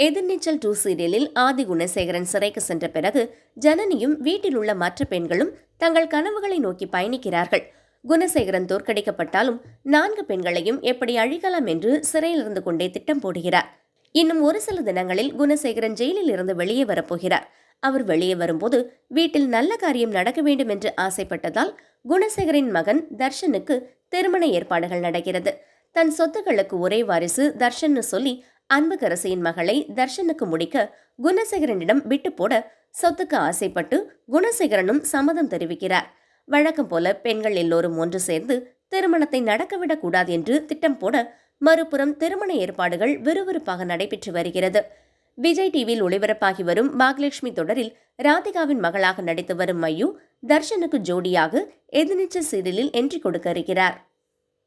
எதிர்நீச்சல் two சீரியலில் ஆதி குணசேகரன் சிறைக்கு சென்ற பிறகு ஜனனியும் வீட்டில் உள்ள மற்ற பெண்களும் தங்கள் கனவுகளை நோக்கி பயணிக்கிறார்கள். குணசேகரன் தோற்கடிக்கப்பட்டாலும் நான்கு பெண்களையும் எப்படி அழிக்கலாம் என்று சிறையில் இருந்து கொண்டே திட்டம் போடுகிறார். இன்னும் ஒரு சில தினங்களில் குணசேகரன் ஜெயிலில் இருந்து வெளியே வரப்போகிறார் அவர் வெளியே வரும்போது வீட்டில் நல்ல காரியம் நடக்க வேண்டும் என்று ஆசைப்பட்டதால் குணசேகரின் மகன் தர்ஷனுக்கு திருமண ஏற்பாடுகள் நடக்கிறது. தன் சொத்துக்களுக்கு ஒரே வாரிசு தர்ஷன்னு சொல்லி அன்புக்கரசியின் மகளை தர்ஷனுக்கு முடிக்க குணசேகரனிடம் விட்டு போட சொத்துக்கு ஆசைப்பட்டு குணசேகரனும் சம்மதம் தெரிவிக்கிறார். வழக்கம் போல பெண்கள் எல்லோரும் ஒன்று சேர்ந்து திருமணத்தை நடக்கவிடக் கூடாது என்று திட்டம் போட மறுபுறம் திருமண ஏற்பாடுகள் விறுவிறுப்பாக நடைபெற்று வருகிறது. விஜய் டிவியில் ஒளிபரப்பாகி வரும் பாக்யலட்சுமி தொடரில் ராதிகாவின் மகளாக நடித்து வரும் மையு தர்ஷனுக்கு ஜோடியாக எதிர்நீச்சல் சீரியலில் என்ட்ரி கொடுக்க இருக்கிறார்.